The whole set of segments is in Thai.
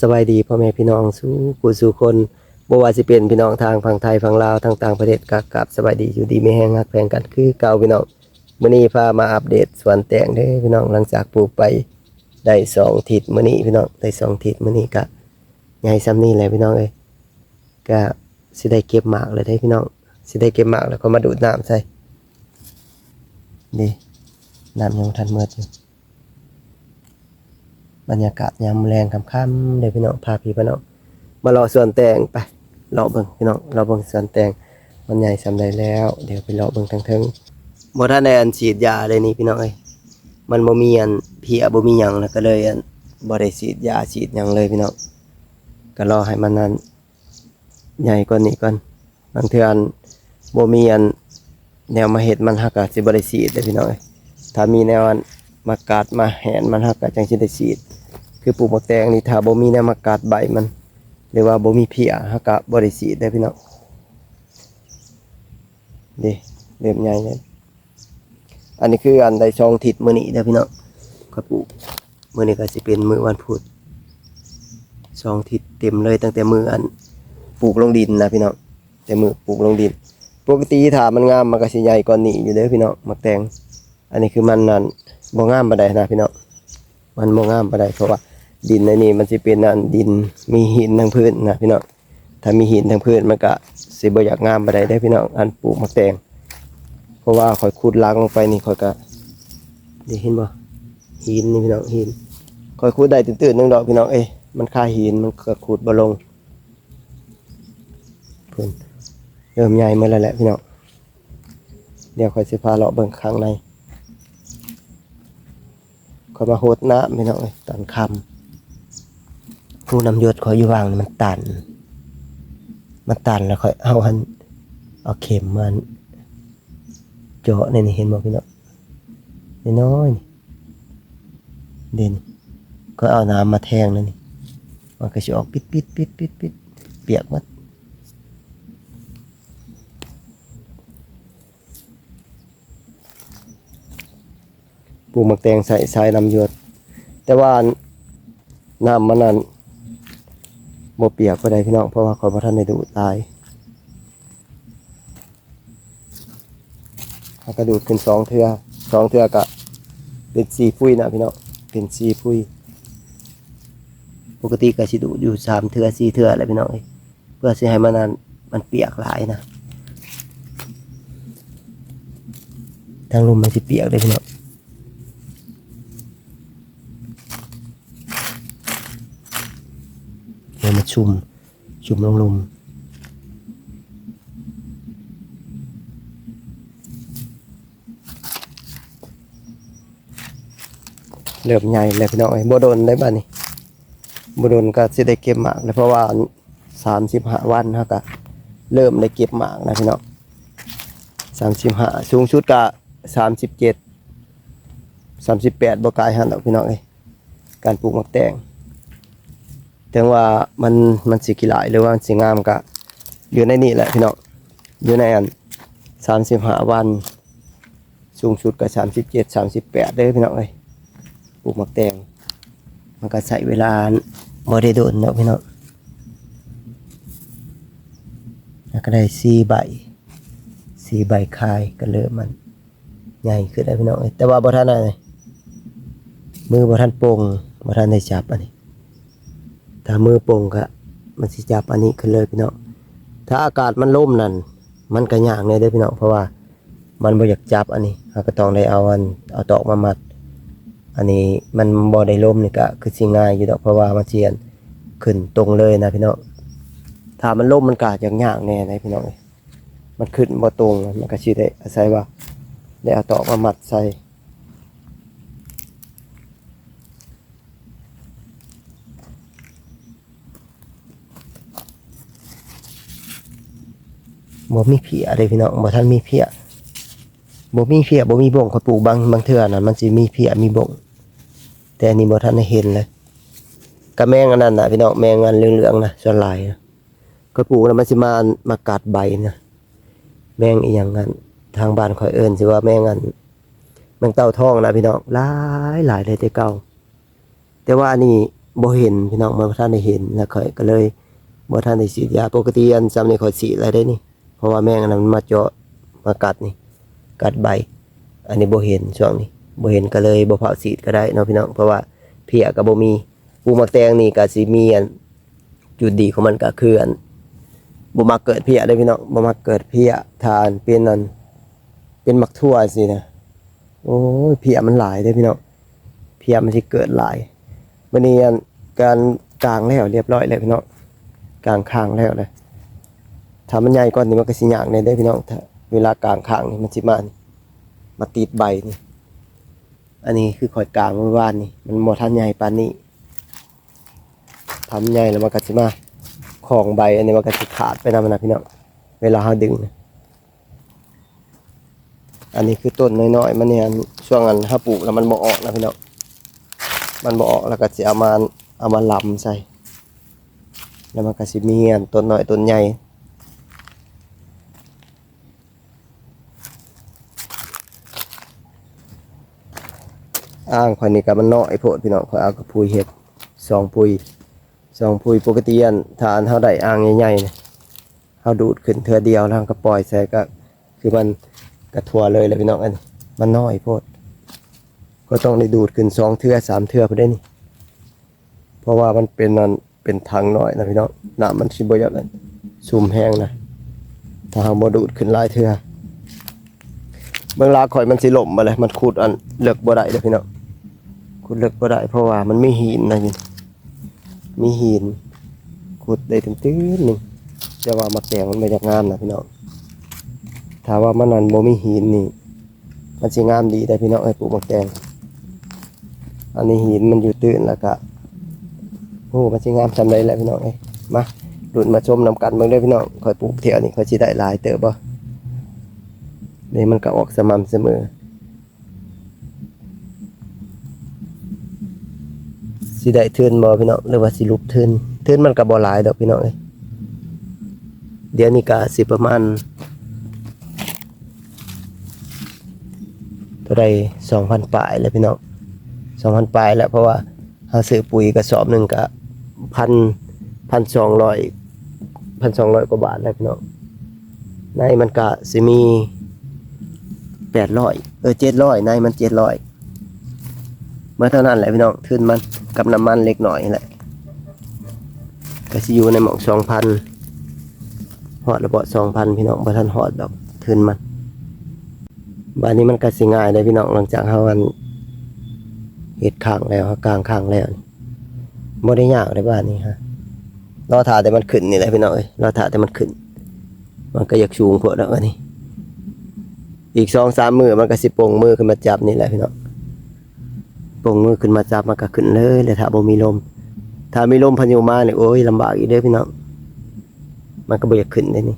สบายดีพ่อแม่พี่น้องสู่ผู้สู่คนบ่ว่าสิเป็นพี่น้องทางฝั่งไทยฝั่งลาวทางต่างประเทศกับกับสบายดีอยู่ดีไม่แห้งฮักแพงกันคือเก่าพี่น้องมื้อนี้พามาอัปเดตสวนแตงเด้อพี่น้องหลังจากปลูกไปได้สองทิศมื้อนี้พี่น้องได้สองทิศมื้อนี้ก็ใหญ่ซ้ำนี้แหละพี่น้องเอ้ยก็สิได้เก็บหมากเลยได้พี่น้องสิได้เก็บหมากแล้วก็มาดูดน้ำใส่นี่น้ำยังทันเมิดอยู่ บรรยากาศยามแรงค่ำๆเลยพี่น้องพาพี่พี่น้องมารอส่วนแตงไปรอเบิ่งพี่น้องรอเบิ่งส่วนแตงมันใหญ่สำได้แล้ว เดี๋ยวไปรอเบิ่งทั้งเทิงบ่ทันได้อันฉีดยาเลยนี่พี่น้องเอ้ยมันบ่มีอันเพียบ่มีหยังแล้วก็เลยอันบ่ได้ฉีดยาฉีดหยังเลยพี่น้องก็รอให้มันนั้นใหญ่กว่านี้ก่อนบางเทื่ออันบ่มีอันแนวมาเฮ็ดมันฮักก็สิบ่ได้ฉีดเด้อพี่น้องเอ้ยถ้ามีแนวอันมากัดมาแหนมันฮักก็จังสิได้ฉีด คือปลูกหมกแตงนี่ถ้าบ่มีแนวมากัดใบมันหรือว่าบ่มีเพียฮักก็บ่ได้ฉีได้พี่น้องนี่เริ่มใหญ่เลยอันนี้คืออันใดช่องทิศมื้อนี้เด้อพี่น้องก็ปลูกมื้อนี้ก็สิเป็นมื้อวันพุธช่องทิศเต็มเลยตั้งแต่มื้ออันปลูกลงดินนะพี่น้องแต่มื้อปลูกลงดิน ปกติถ้ามันงามมันก็สิใหญ่กว่านี้อยู่เด้อพี่น้องหมกแตงอันนี้คือมันนั่นบ่งามปานใดนะพี่น้องมันบ่งามปานใดเพราะว่า ดินในนี้มันสิเป็นอันดินมีหินทั้งพื้นนะพี่น้องถ้ามีหินทั้งพื้นมันก็สิบ่อยากงามปานใดได้พี่น้องอันปลูกมะแตงเพราะว่าข่อยขุดล้างลงไปนี่ข่อยก็ได้เห็นบ่หินนี่พี่น้องหินข่อยขุดได้ตื่นๆนึงดอกพี่น้องเอ้มันค่าหินมันก็ขุดบ่ลงเพิ่นเริ่มใหญ่มาแล้วแหละพี่น้องเดี๋ยวข่อยสิพาเลาะเบิ่งข้างในก็มาโหดน้ำพี่น้องเอ้ตอนค่ำ ผู้นำยศขอยอยู่วางมันตัน มันตันแล้วค่อยเอาหันเอาเข็มมันเจาะในนี่เห็นบ่พี่น้องน้อยเด่นก็เอาน้ำมาแทงนั่นนี่มันก็จะออกปิดปิดปิดปิดปิดเปียกมัดปลูกมักแตงใส่สายนำยศแต่ว่าน้ำมันนั้น บ่เปียกก็ได้พี่น้องเพราะว่าคอยพระท่านในดูดตายเขากระดูดขึ้นสองเทือสองเทือกะเป็นสีพุ้ยนะพี่น้องเป็นสีพุ้ยปกติก็สิดูอยู่สามเทือสี่เทือแหละพี่น้องเอ้ยเพื่อสิให้มันนั้นมันเปียกหลายนะทางลมมันสิเปียกเลยพี่น้อง เดี๋ยวมา ชุมชุมลงลมเริ่มใหญ่เลยพี่น้องไอ้ยบ่โดนได้บ้านี่บ่โดนก็สิได้เก็บหมากเลยเพราะว่าสามสิบห้าวันฮาก็เริ่มได้เก็บหมากนะพี่น้องสามสิบห้าสูงสุดก็สามสิบเจ็ดสามสิบแปดบ่กายหันดอกพี่น้องเอ้ยการปลูกหมักแตง ถึงว่ามันมันสีกีฬายหรือว่ามันสีงามก็อยู่ในนี่แหละพี่น้องอยู่ในอันสามสิบห้าวัน สูงสุดก็สามสิบเจ็ดสามสิบแปดเด้อพี่น้องเอ้ยปลูกหมักแตงมันก็ใช้เวลาบ่ได้โดนเนาะพี่น้องแล้วก็ได้สี่ใบสี่ใบคายก็เริ่มมันใหญ่ขึ้นได้พี่น้องเอ้ยแต่ว่าบ่ทันอะไรมือบ่ทันโป่งบ่ทันได้จับอันนี้ ถ้ามือโป่งก็มันสิจับอันนี้ขึ้นเลยพี่น้องถ้าอากาศมันล่มนั่นมันก็ยากเลยเด้อพี่น้องเพราะว่ามันบ่อยากจับอันนี้เราก็ต้องได้เอาอันเอาตอกมามัด อันนี้มันบ่ได้ล่มนี่ก็คือสิง่ายอยู่ดอกเพราะว่ามันเสียนขึ้นตรงเลยนะพี่น้องถ้ามันล่มมันก็ยากยากแน่เลยพี่น้องมันขึ้นบ่ตรงมันก็สิได้อาศัยว่าได้เอาตอกมามัดใส่ บ่มีเพียเลยพี่น้องบ่ทันมีเพียบ่มีเพียบ่มีบ่งเขาปลูกบางบางเทื่อน่ะมันสิมีเพียมีบ่งแต่อันนี้บ่ทันได้เห็นเลยกะแมงอันนั้นน่ะพี่น้องแมงอันเหลืองๆนะส่วนลายนะเขาปลูกแล้วมันสิมามากัดใบนะแมงอีหยังนั้นทางบ้านข่อยเอิ้นสิว่าแมงอันแมงเต่าทองนะพี่น้องหลายหลายเลยแต่เก่าแต่ว่าอันนี้บ่เห็นพี่น้องบ่ท่านได้เห็นแล้วข่อยก็เลยบ่ท่านได้ฉีดยาปกติอันซ้ำนี่ข่อยฉีดอะไรได้นี่ เพราะว่าแมงอันนั้นมันมาเจาะมากัดนี่ กัดใบ อันนี้โบเห็นช่วงนี้โบเห็นก็เลยโบเผาฉีก็ได้เนาะพี่น้องเพราะว่าเพียก็บ่มีปูมักแตงนี่ก็สิมีอันจุดดีของมันก็คืออันบ่มักเกิดเพียได้พี่น้องบ่มักเกิดเพียทานเป็นอันเป็นมักทั่วสินะโอ้ยเพียมันหลายเด้พี่น้องเพียมันสิเกิดหลายวันนี้การกลางแล้วเรียบร้อยแล้วพี่น้องกลางข้างแล้วเลย ถ้ามันใหญ่ก่อนนี่มันก็สิยากแน่เด้พี่น้องถ้าเวลากลางข้างนี่มันสิมานี่มาติดใบนี่ อันนี้คือข่อยกลางเมื่อวานนี่มันหมดทันใหญ่ปานนี้ทำใหญ่แล้วมันก็สิมาของใบอันนี้มันก็สิขาดไปนำนะพี่น้องเวลาเราดึงนะอันนี้คือต้นน้อยๆมันเนี่ยนช่วงอันถ้าปลูกแล้วมันบ่ออกนะพี่น้องมันบ่ออกแล้วก็สิเอามาเอามาลำใส่แล้วมันก็สิมีอันต้นน้อยต้นใหญ่ อ้างข่อยนี่ก็มันน้อยโพดพี่น้องข่อยเอากับปุยเห็ดสองปุยสองปุยปกติอันทานเฮาได้อ่างใหญ่ๆเนี่ยเฮาดูดขึ้นเทื่อเดียวแล้วก็ปล่อยใส่ก็คือมันกระทัวเลยแหละพี่น้องอันนี้มันน้อยโพดก็ต้องได้ดูดขึ้นสองเทื่อสามเทื่อพอได้นี่เพราะว่ามันเป็นนันเป็นทางน้อยนะพี่น้องน้ำมันสิบอยากอันซุ่มแห้งนะถ้าเฮาบ่ดูดขึ้นลายเทื่อเบิ่งลาข่อยมันสิล่มมาเลยมันขุดอันเลิกบ่ได้เด้อพี่น้อง ขุดเลิกบ่ได้เพราะว่ามันไม่หินนะยินมีหินขุดได้ถึงตื้นหนึ่งแต่ว่ามาแตงมันไม่จากงามนะพี่น้องถ้าว่ามันนั้นบ่มีหินนี่ มันสิงามดีได้พี่น้องไอ้ปลูกมักแตงอันนี้หินมันอยู่ตื้นแล้วก็โอ้มันสิงามจำได้แหละพี่น้องเอ้มาดุนมาชมนำกันเบิ่งเด้พี่น้องคอยปลูกเที่ยวนี่คอยสิได้หลายเติบบ่นี่มันก็ออกสม่ำเสมอ สิได้เทือนบ่พี่น้องหรือว่าสิลุบเทือนเทือนมันก็บ่หลายดอกพี่น้องเอ้ยเดี๋ยวนี้ก็สิประมาณเท่าใด2,000ปลายแล้วพี่น้อง2,000ปลายแล้วเพราะว่าเฮาซื้อปุ๋ยกระสอบหนึงก็พันพันสองร้อยพันสองร้อยกว่าบาทแล้วพี่น้องในมันก็สิมี800เออ700ในมัน700เมื่อเท่านั้นแหละพี่น้องขึ้นมัน กับน้ำมันเล็กหน่อยแหละก็สิอยู่ในหมองสองพันหอดระเบาสองพันพี่น้องบ่ทันหอดดอกขึนมันบ้านนี้มันก็สิง่ายเลยพี่น้องหลังจากเฮาอันเฮ็ดข้างแล้วกลางข้างแล้วนี่บ่ได้ยากเลยบ้านนี้ฮะรอถ่าแต่มันขึ้นนี่แหละพี่น้องเอ้ยรอถ่าแต่มันขึ้น มันก็อยากสูงพวกแล้วอันนี้อีกสองสามมือมันก็สิปงมือขึ้นมาจับนี่แหละพี่น้อง ปงมือขึ้นมาจับมันก็ขึ้นเลยเลยถ้าบ่มีลม ถ้ามีลมพายุมาเนี่ยโอ้ยลำบากอีกเด้อพี่น้องมันก็บ่อยากขึ้นเลยนี่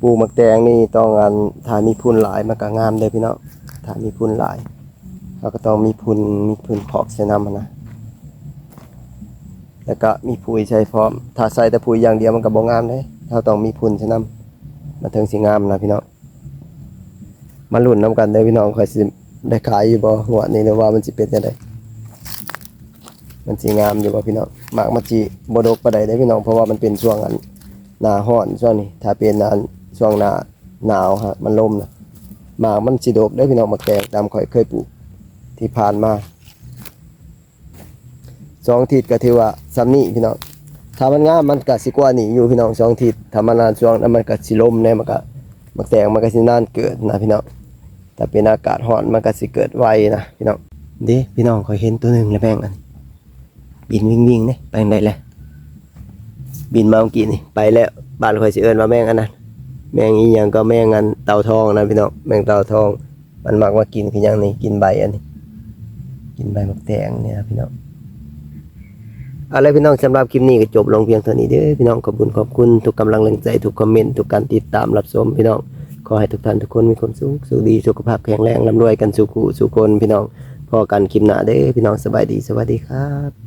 ปลูกมักแตงนี่ต้องอันถ้ามีพุ่นหลายมันก็งามเด้อพี่น้องถ้ามีพุ่นหลายเราก็ต้องมีพุ่นมีพุ่นพอกใส่น้ำมันนะแล้วก็มีปุ๋ยใช้พร้อม ถ้าใส่แต่ปุ๋ยอย่างเดียวมันก็บ่งามเด้เราต้องมีพุ่นใส่น้ำมันถึงสิงามนะพี่น้องมาลุ้นน้ำกันเด้อพี่น้องคอยสิ ได้ขายอยู่บ่หัวนี่หรือว่ามันสิเป็นจังไดมันสิงามอยู่บ่พี่น้องหมากมันสิบ่ดกปานใดเด้พี่น้องเพราะว่ามันเป็นช่วงอันหน้าร้อนช่วงนี้ถ้าเป็นอันช่วงหน้าหนาวฮะมันลมนะหมากมันสิดกเด้พี่น้องมาแกงตามข่อยเคยปลูกที่ผ่านมาสองทิศก็ถือว่าซ้ำนี้พี่น้องถ้ามันงามมันก็สิกว่านี้อยู่พี่น้องสองทิศถ้ามันนานช่วงนั้นมันก็สิลมแน่มันก็มักแตงมันก็สินานเกิดนะพี่น้อง ถ้าเป็นอากาศร้อนมันก็สิเกิดไวนะพี่น้องเดิพี่น้องเคยเห็นตัวหนึ่งแล้วแม่งอันบินวิ่งวิ่งเนี่ยไปไหนแล้วบินมาเมื่อกี้นี่ไปแล้วบ้านคอยสิเอิญว่าแม่งอันนั้นแมงอีหยังก็แมงอันเต่าทองนะพี่น้องแมงเต่าทอง มันมักมากินคือยังนี่กินใบอันนี้ กินใบมะแตงเนี่ยพี่น้องอาละพี่น้องสำหรับคลิปนี้ก็จบลงเพียงเท่านี้เด้อพี่น้องขอบคุณขอบคุณทุกกำลังแรงใจทุกคอมเมนต์ทุกการติดตามรับชมพี่น้อง ขอให้ทุกท่านทุกคนมีความสุขสุขดีสุขภาพแข็งแรงร่ำรวยกันสุขุสุขคนพี่น้องพอกันคลิปหน้าเด้อพี่น้องสบายดีสวัสดีครับ